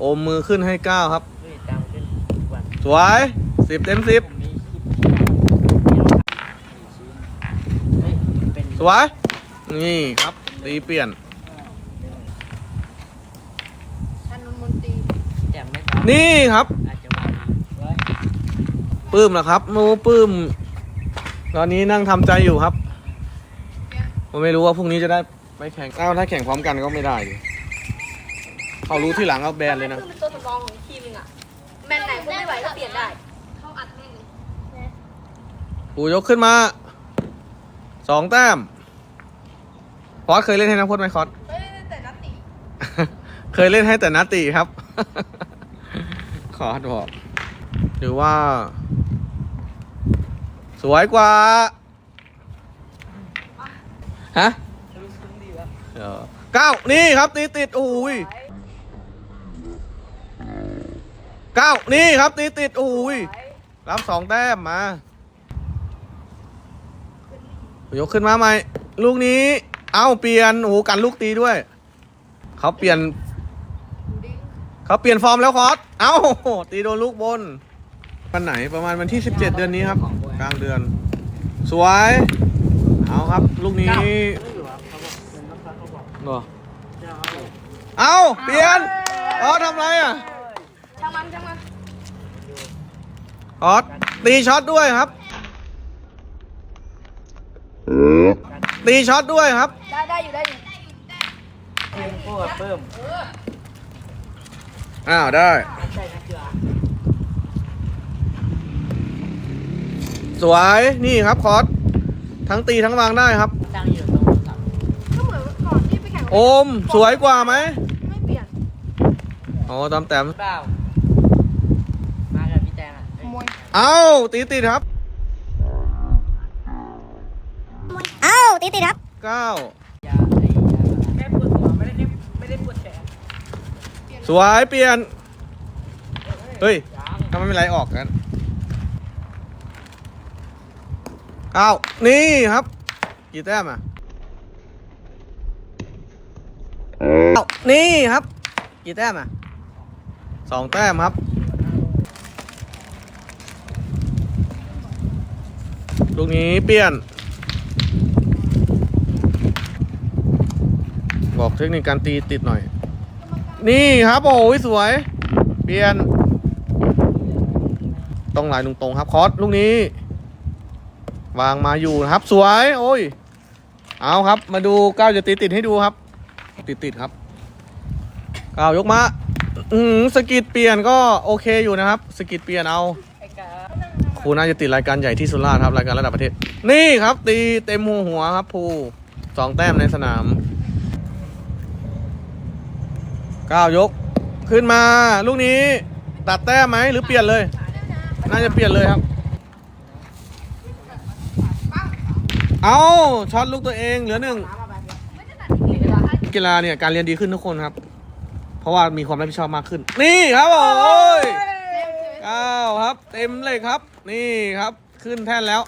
โอมมือขึ้นให้เก้าครับเฮ้ยตามขึ้นทุกวันสวยสิบเต็มสิบผมมีคลิปที่เราเฮ้ยเป็นสวย นี่ครับตีเปลี่ยน ท่านนนมนตรีแจ่มไม่พอนี่ครับ อาจจะว่าเฮ้ยปื้มนะครับโน้ปื้ม ตอนนี้นั่งทำใจอยู่ครับผมไม่รู้ว่าพรุ่งนี้จะได้ไปแข่งอ้าวถ้าแข่งพร้อมกันก็ไม่ได้ดิ เขารู้ที่หลังเอาแบนเลยนะ คือเป็นตัวสำรองของทีมหนึงอะแมนไหนก็ไม่ไหวก็เปลี่ยนได้ เขาอัดแม่งเลยปูยกขึ้นมาสองแต้มคอสเคยเล่นให้นักพจน์ไหมคอส เฮ้ยแต่นัตติเคยเล่นให้แต่นาตีครับ ขอบอกหรือว่า สวยกว่า ฮะเออเก้านี่ครับตีติดโอ้ย เก้านี่ครับตีติดโอ้ยรับสองแต้มมายกขึ้นมาใหม่ ลูกนี้ เอ้าเปลี่ยนโอ้โหกันลูกตีด้วย เขาเปลี่ยน เขาเปลี่ยนฟอร์มแล้วคอสเอ้าตีโดนลูกบนวันไหนประมาณวันที่ 17 เดือนนี้ครับ กลางเดือน สวย เอาครับ ลูกนี้ไม่อยู่ครับเขาบอกเป็นนักเขาบอกบ่จะเอาเลยเอ้าเปลี่ยนคอสทำไรอะช่าง มันช่างมันคอสตีช็อตด้วยครับ ตีช็อตด้วยครับ ได้ได้อยู่ได้อยู่เพิ่มพวกเพิ่มอ้าวได้ไม่ใช่นะเกลือสวยนี่ครับคอสทั้งตีทั้งวางได้ครับ ตั้งอยู่ตรงเสาก็เหมือนก่อนที่ไปแข่งกับโอมสวยกว่าไหมไม่เปลี่ยนอ๋อตามแต้มเปล่ามากับพี่แตงอะ ขโมย เอ้าตีติดครับเอ้าตีติดครับเก้ายาไอ้ยาแค่ปวดหัวไม่ได้ไม่ได้ปวดแขนสวยเปลี่ยน เฮ้ยทำไมไม่ไหลออกกันเก้านี่ครับ กี่แต้มอะเอ้านี่ครับ กี่แต้มอะสองแต้มครับ ลูกนี้เปลี่ยน บอกเทคนิคการตีติดหน่อย นี่ครับโอ้ยสวย เปลี่ยน ต้องลายตรงๆครับคอสลูกนี้ วางมาอยู่นะครับ สวย โอ้ย เอาครับ มาดูก้าวจะตีติดให้ดูครับ ติดติดครับก้าวยกมา อืมสกิดเปลี่ยนก็โอเคอยู่นะครับ สกิดเปลี่ยนเอา ครูน่าจะติดรายการใหญ่ที่สุราษฎร์ครับรายการระดับประเทศ นี่ครับ ตีเต็มหัวหัวครับภูสองแต้มในสนามก้าวยก ขึ้นมาลูกนี้ ตัดแต้มไหมหรือเปลี่ยนเลย น่าจะเปลี่ยนเลยครับ เอาช็อตลูกตัวเองเหลือหนึ่งกีฬาเนี่ยการเรียนดีขึ้นทุกคนครับ เพราะว่ามีความรับผิดชอบมากขึ้น นี่ครับโอ้ยเก้าครับ เต็มเลยครับ นี่ครับขึ้นแท่นแล้ว